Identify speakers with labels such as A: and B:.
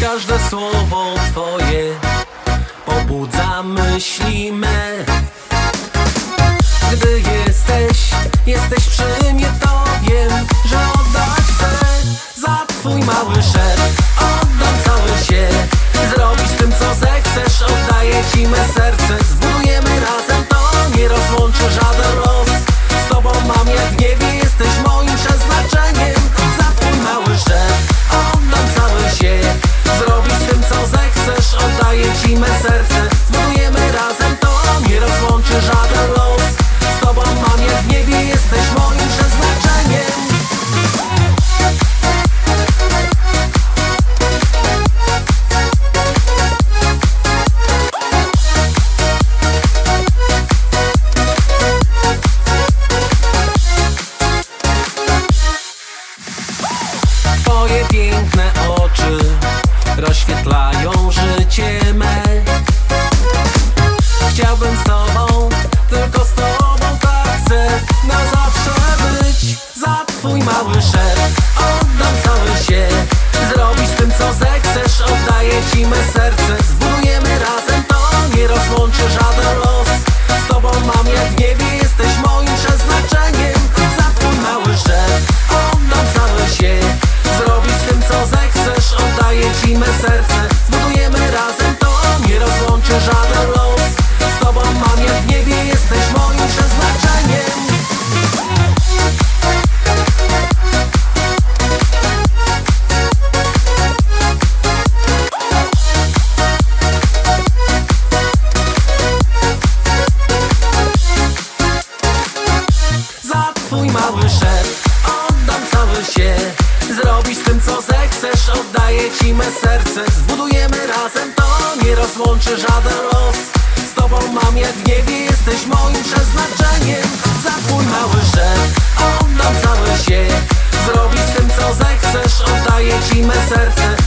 A: każde słowo Twoje. Pobudza myśli me. Gdy jesteś, jesteś przy mnie to wiem, że oddać chcę. Za Twój mały szef oddam cały się. Zrobisz tym co zechcesz, oddaję Ci me serce. piękne oczy Rozświetlają życie me. Chciałbym z tobą, tylko z tobą tak chcę Na zawsze być. Za twój mały szef Oddam cały się. Zrobisz tym co zechcesz, oddaję ci mesel stracimy serce Zbudujemy razem to, nie rozłączy żaden los. Z tobą mam jak niebie, jesteś moim przeznaczeniem. Za twój mały rzek, oddam cały się Zrobić z tym co zechcesz, oddaję ci me serce